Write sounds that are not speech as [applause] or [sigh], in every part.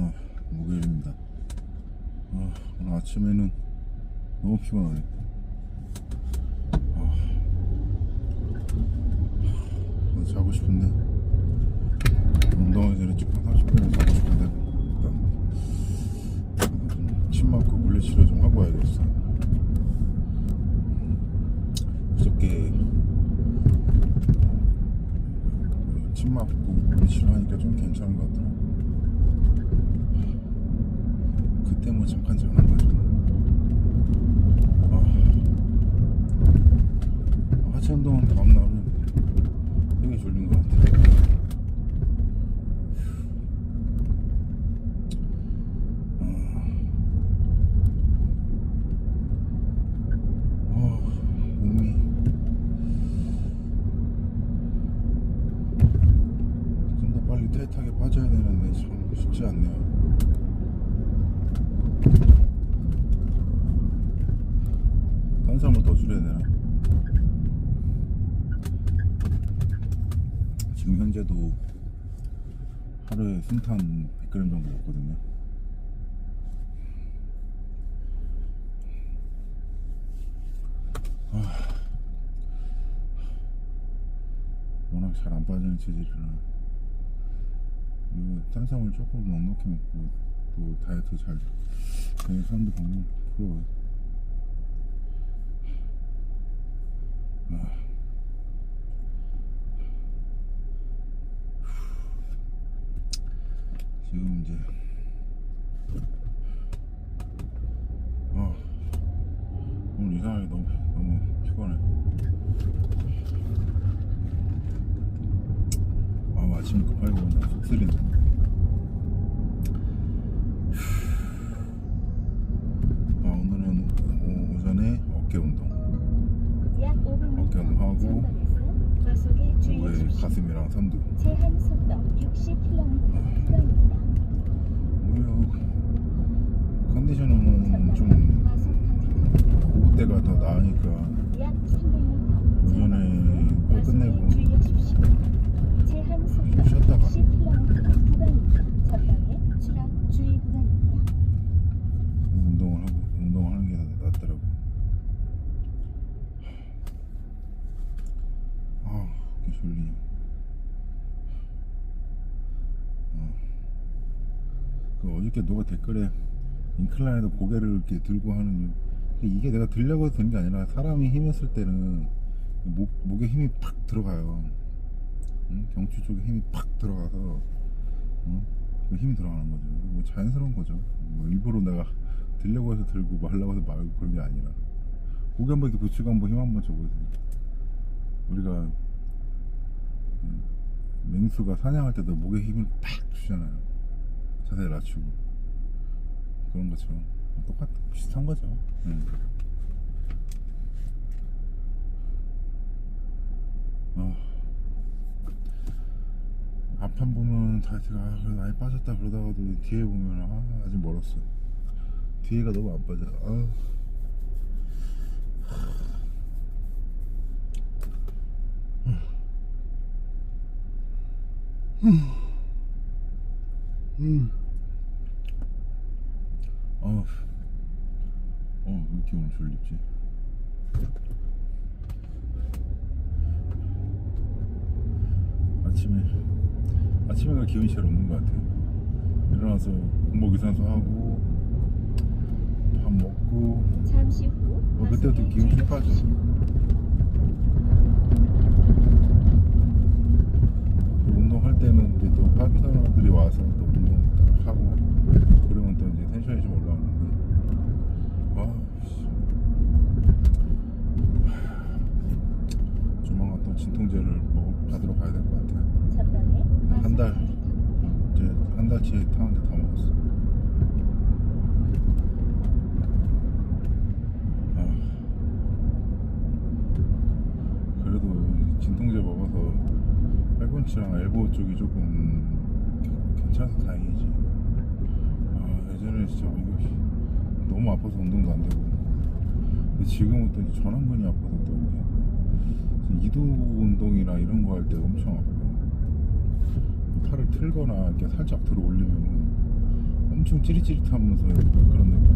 아, 목요일입니다. 아, 오늘 아침에는 너무 피곤하네. 아, 아, 자고 싶은데 운동하기 전에 조금 30분은 자고 싶은데 일단 좀침 맞고 물리 치료 좀 하고 와야겠어. 그저께 침 맞고 물리 치료 하니까 좀 괜찮은 것 같더라. 뭐 잠깐 자는 거죠. 아, 하체 운동은 다음 날은 되게 졸린 것 같아. 아, 아, 몸이 좀 더 빨리 타이트하게 빠져야 되는데 참 쉽지 않네요. 탄수화물 더 줄여야 되나? 지금 현재도 순탄 100g 정도 먹거든요. 아, 워낙 잘 안 빠지는 체질이라 이거 탄수화물 조금 넉넉히 먹고 또 다이어트 잘 되는 사람들 보면 부러워요. 아. 지금 이제 아 오늘 이상하게 너무 너무 피곤해. 아 아침 급하게 온다 속 쓰린다. 아 오늘은 오- 오전에 어깨 운동, 약 5분 어깨 운동하고 오후에. 가슴이랑 삼두. 제한 속도 60km 구간입니다. 오히려 컨디션은 좀 과속 방지턱 오후 때가 더 나으니까 약 300m 오전에 빨리 끝내고 쉬었다가. 60km 구간입니다. 전방에 추락 주의 구간입니다. 운동을 하고 운동을 하는 게 낫더라고. 아, 졸리네. 어. 그 어저께 누가 댓글에 인클라인에도 고개를 이렇게 들고 하는 이유. 이게 내가 들려고 해서 되는 게 아니라 사람이 힘을 쓸 때는 목, 목에 힘이 팍 들어가요. 응? 경추 쪽에 힘이 팍 들어가서 어? 그 힘이 들어가는 거죠. 뭐 자연스러운 거죠. 뭐 일부러 내가 들려고 해서 들고 말라고 해서 말고 그런 게 아니라 고개 한번 이렇게 붙이고 한번 힘 한번 줘보세요. 우리가 음, 맹수가 사냥할 때도 목에 힘을 팍 주잖아요. 자세를 낮추고 그런 것처럼 똑같 비슷한 거죠. 음. 아. 앞판 보면 다이어트가 아, 그래도 많이 빠졌다 그러다가도 뒤에 보면 아, 아직 멀었어. 뒤에가 너무 안 빠져. 아. 음. 아. 어, 졸립지? 아침에 아침에가 기운이 제일 없는 것 같아요. 일어나서 공복 유산소 하고 밥 먹고 잠시 후 어, 그때부터 과속에 기운 좀 빠져. 운동할 때는 이제 또 파트너들이 와서 또 운동 딱 하고 그러면 또 이제 텐션이 좀 올라오는데 아 씨. 하, 조만간 또 진통제를 먹 받으러 가야 될 것 같아요. 한 달. 이제 한 달치에 타는데 다 먹었어. 아. 그래도 진통제 먹어서 팔꿈치랑 엘보 쪽이 조금 괜찮아서 다행이지. 아 예전에 진짜 이거 씨, 너무 아파서 운동도 안 되고. 근데 지금은 또 전완근이 아파서 또 이제 이두 운동이나 이런 거 할 때 엄청 아파요. 팔을 틀거나 이렇게 살짝 들어 올리면은 엄청 찌릿찌릿하면서 그런 느낌.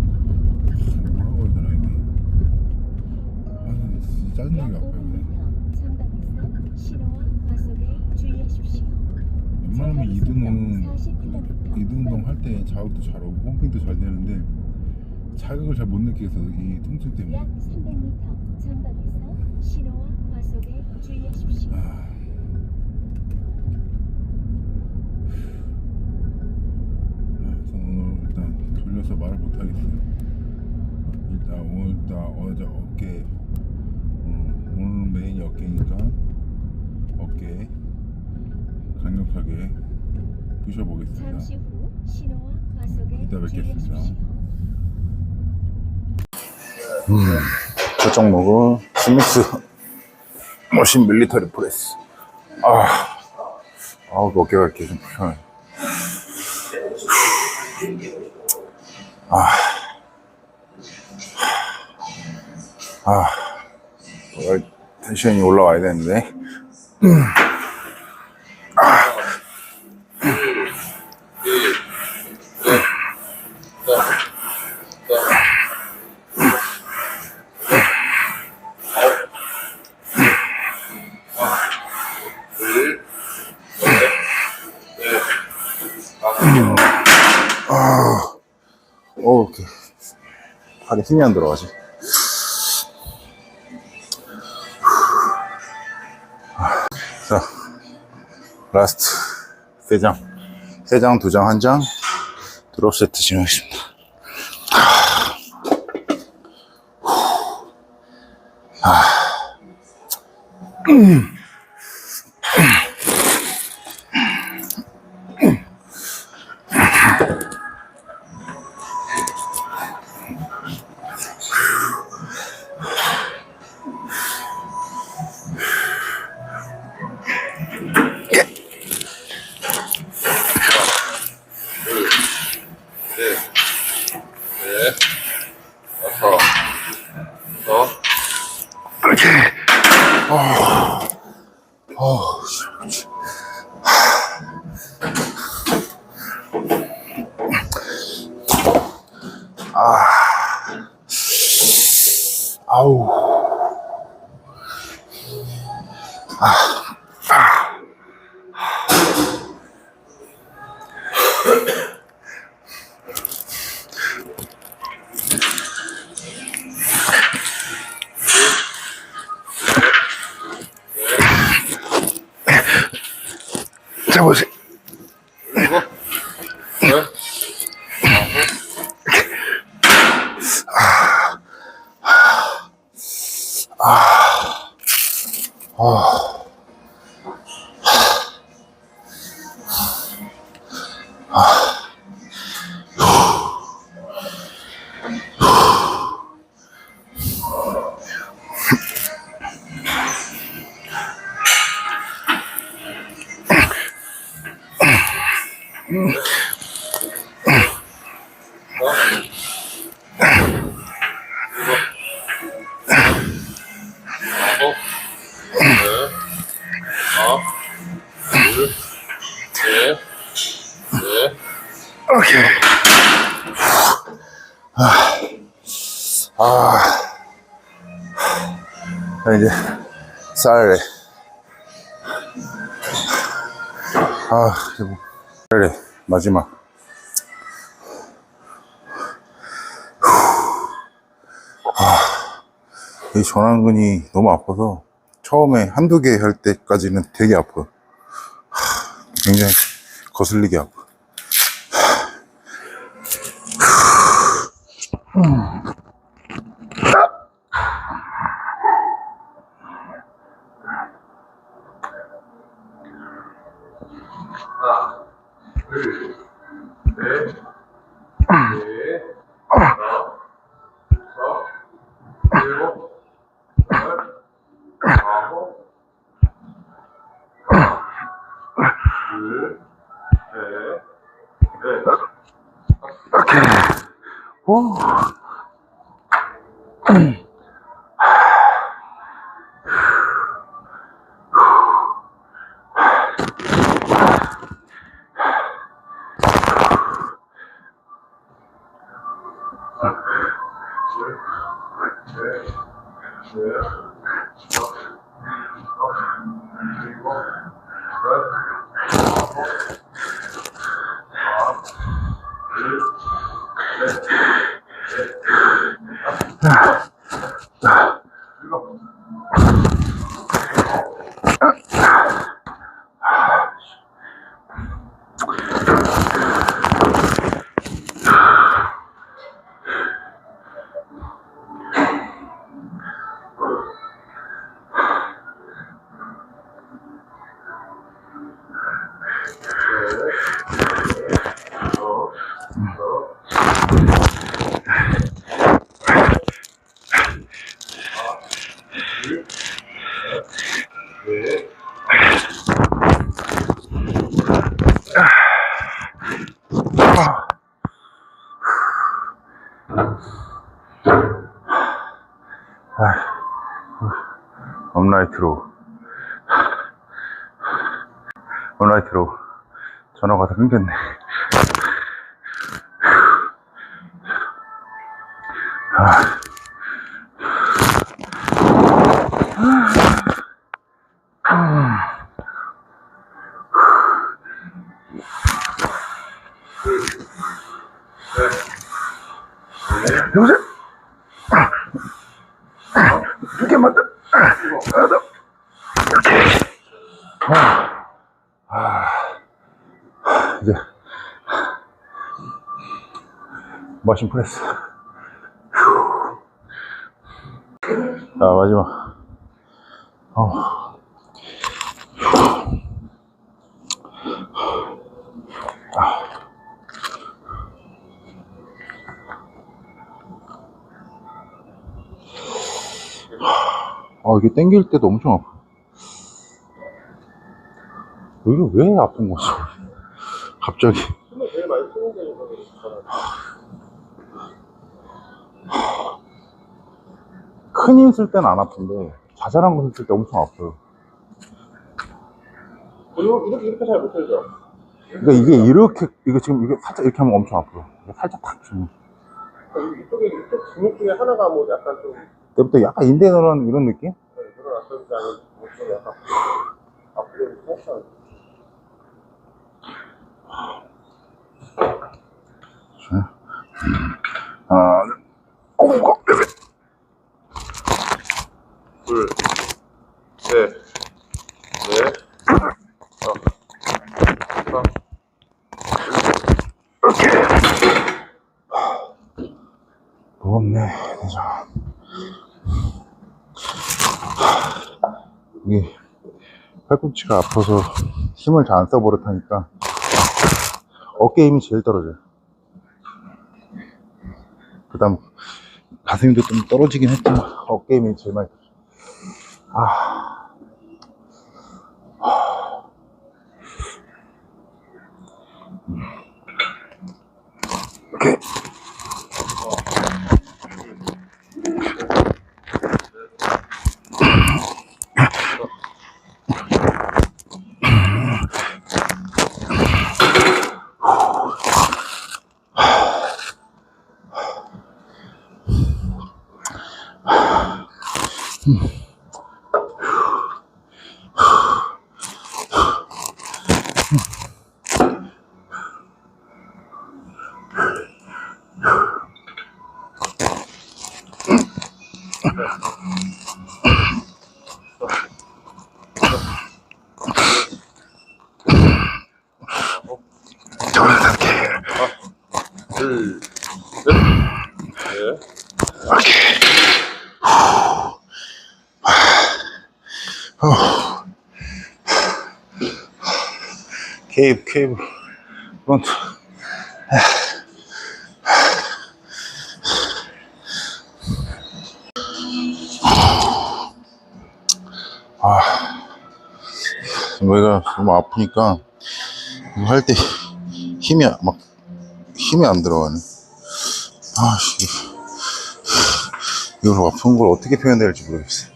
아, 뭐라고 해야 되나 이게. 아 진짜 짜증나게 약 아파요. 그냥. 500m 전방에서 신호와 과속에 주의하십시오. 웬만하면 이두는 40km 이두 운동 할 때 자극도 잘 오고 펌핑도 잘 되는데 자극을 잘 못 느끼겠어 이 통증 때문에. 약 300m 전방에서 신호와 과속에 주의하십시오. 아. 아, 저는 오늘 일단 졸려서 말을 못 하겠어요. 일단 오늘 일단 어제 어깨 음, 오늘 메인이 어깨니까 어깨 강력하게 부셔보겠습니다. 잠시 후 신호와 과속에 이따 뵙겠습니다. 주의하십시오. 첫 종목은 스미스 머신 밀리터리 프레스. 아, 아우 어깨가 이렇게 좀 불편해. 아, 아, 어, 텐션이 올라와야 되는데. 어, 이렇게 팔에 힘이 안 들어가지. 자, 라스트. 세 장, 세 장, 두 장, 한 장, 드롭 세트 진행하겠습니다. 아 우. 뭐, 쌀래 마지막. 아, 이 전완근이 너무 아파서 처음에 한두 개 할 때까지는 되게 아파요. 하, 굉장히 거슬리게 아파. 하나, 둘, 셋, 넷, 다섯, 여섯, 일곱, 여덟, 아홉, 하나, 둘, 셋, 넷. 오케이. 오. [clears throat] 업라이트로 업라이트로 [laughs] 전화가 다 끊겼네 [sighs] 여보세요? 두 개만 더. 하나 더. 이렇게. 아, 아, 이제 머신 프레스. 휴. 자 마지막. 어. 아 이게 땡길 때도 엄청 아파. 여기 왜 아픈 거지? 갑자기. 큰 힘 쓸 때는 안 아픈데 자잘한 거 쓸 때 엄청 아파요. 그리고 이렇게 이렇게 잘못 들죠. 그러니까 이게 이렇게 이거 지금 이게 살짝 이렇게 하면 엄청 아파요. 이게 살짝 탁 주면. 그러니까 이쪽에 이쪽 근육 중에 하나가 뭐 약간 좀 그때부터 약간 인대 늘어난 이런 느낌? 늘어났었는지 아니면 뭐좀 약간 아프게 했어. 하나, 둘, 오, 둘, 셋, 넷, 다섯, 무겁네, 대장. 이게 팔꿈치가 아파서 힘을 잘 안 써버릇하니까 어깨 힘이 제일 떨어져요. 그 다음 가슴 힘도 좀 떨어지긴 했지만 어깨 힘이 제일 많이. 아. 오케이. 둘, 셋, 넷, 케이브, 케이브, 프론트. 아, 여기가 너무 아프니까 이거 할 때 힘이 막 힘이 안 들어가네. 아, 씨. 이걸 아픈 걸 어떻게 표현해야 될지 모르겠어요.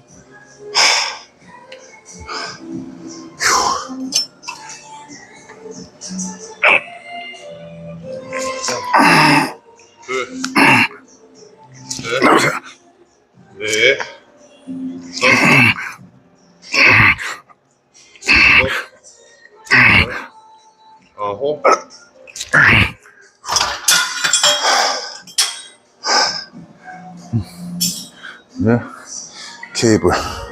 people.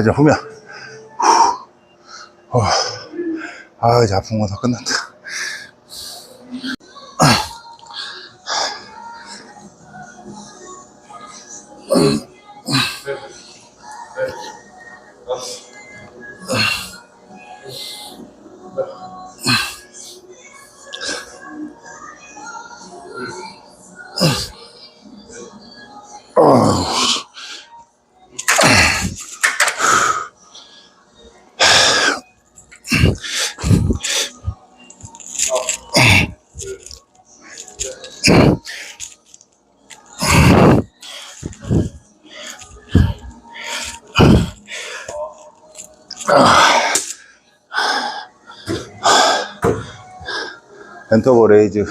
아직 후면. 아, 이제 아픈 거 다 끝났다. 엔터버 레이즈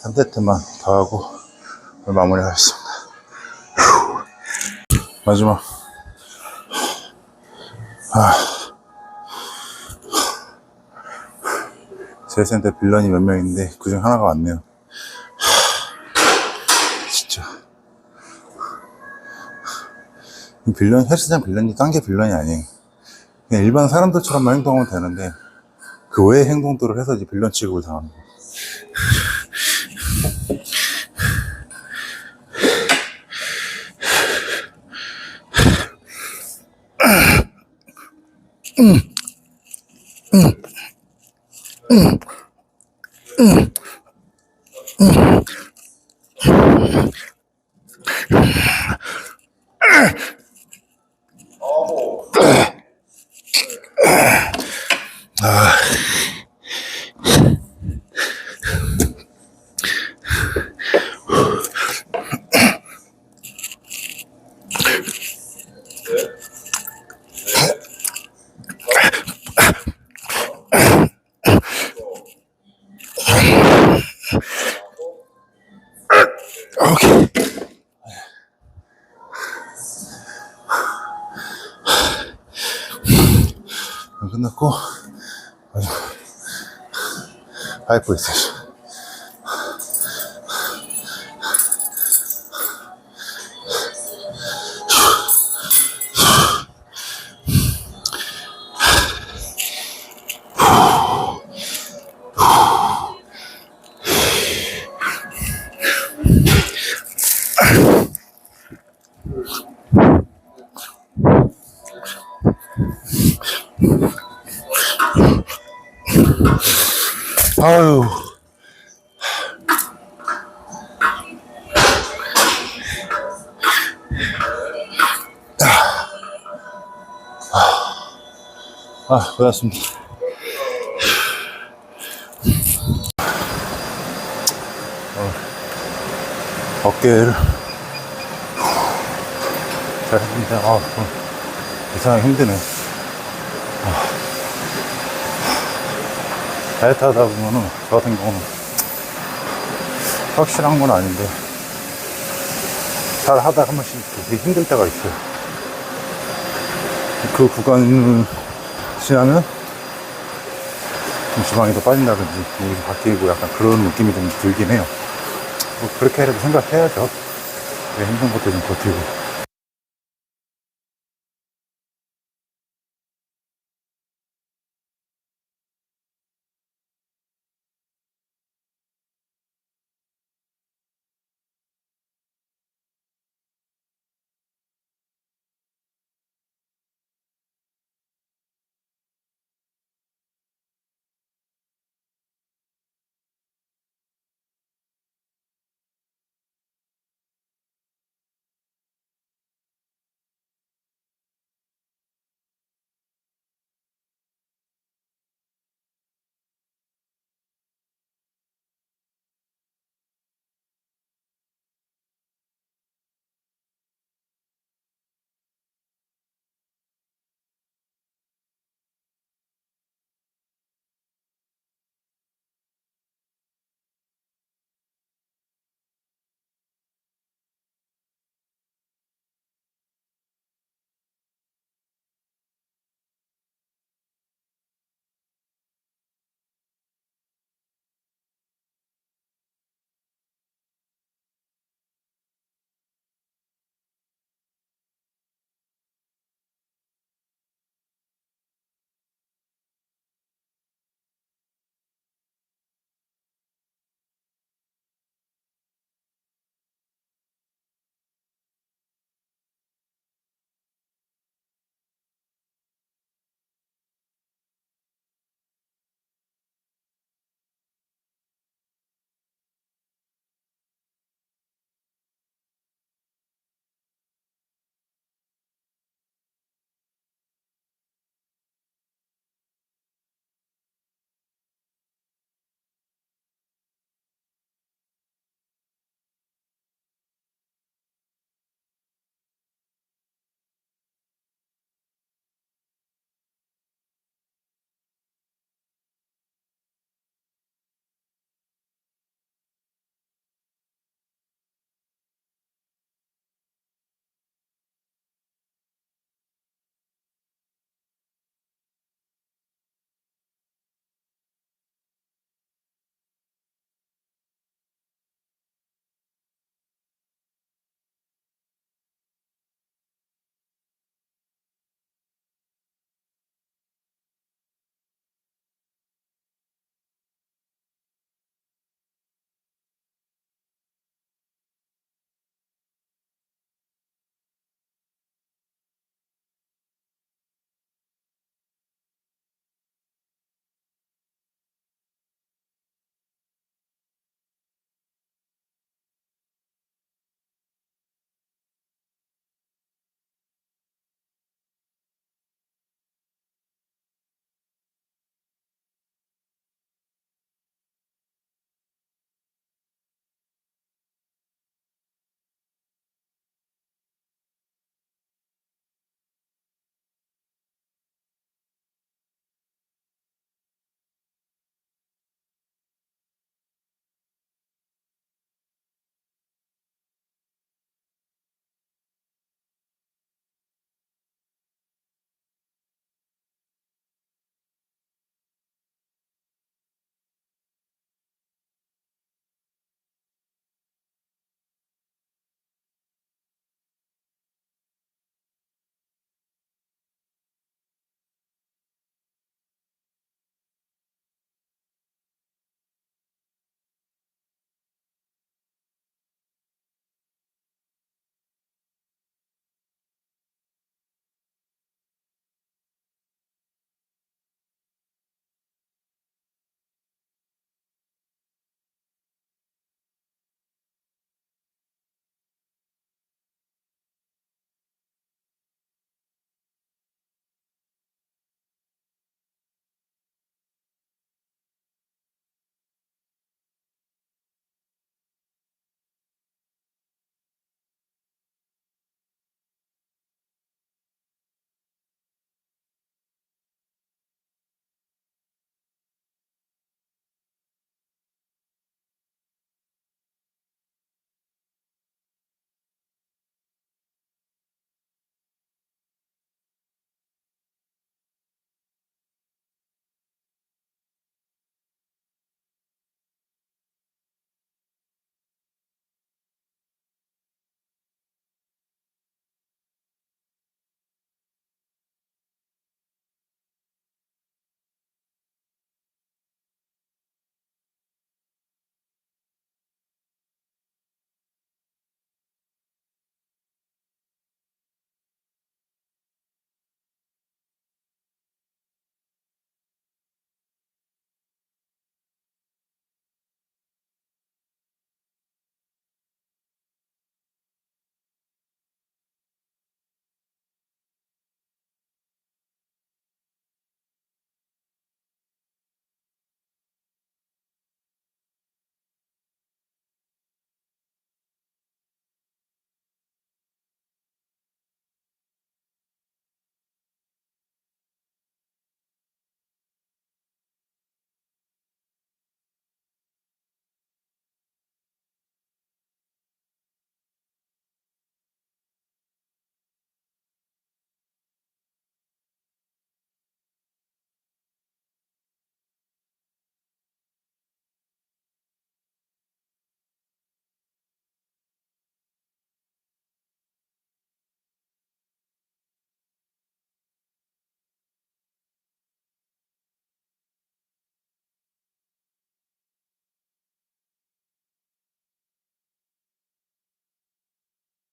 3세트만 더 하고 마무리하겠습니다. 휴. 마지막. 아. 제 센터 빌런이 몇명 있는데 그중 하나가 왔네요. 하, 진짜. 이 빌런, 헬스장 빌런이 딴 게 빌런이 아니에요. 그냥 일반 사람들처럼만 행동하면 되는데 그 외의 행동들을 해서 이제 빌런 취급을 당하는 거예요. 오 아주, 파이프 있어. 아유. 아, 고맙습니다. 어, 어깨를 잘했는데, 아, 좀 이상하게 힘드네. 다이어트 하다 보면은, 저 같은 경우는 확실한 건 아닌데, 잘 하다 한 번씩 되게 힘들 때가 있어요. 그 구간을 지나면 좀 지방이 더 빠진다든지, 몸이 좀 바뀌고 약간 그런 느낌이 좀 들긴 해요. 뭐 그렇게라도 생각해야죠. 내 힘든 것도 좀 버티고.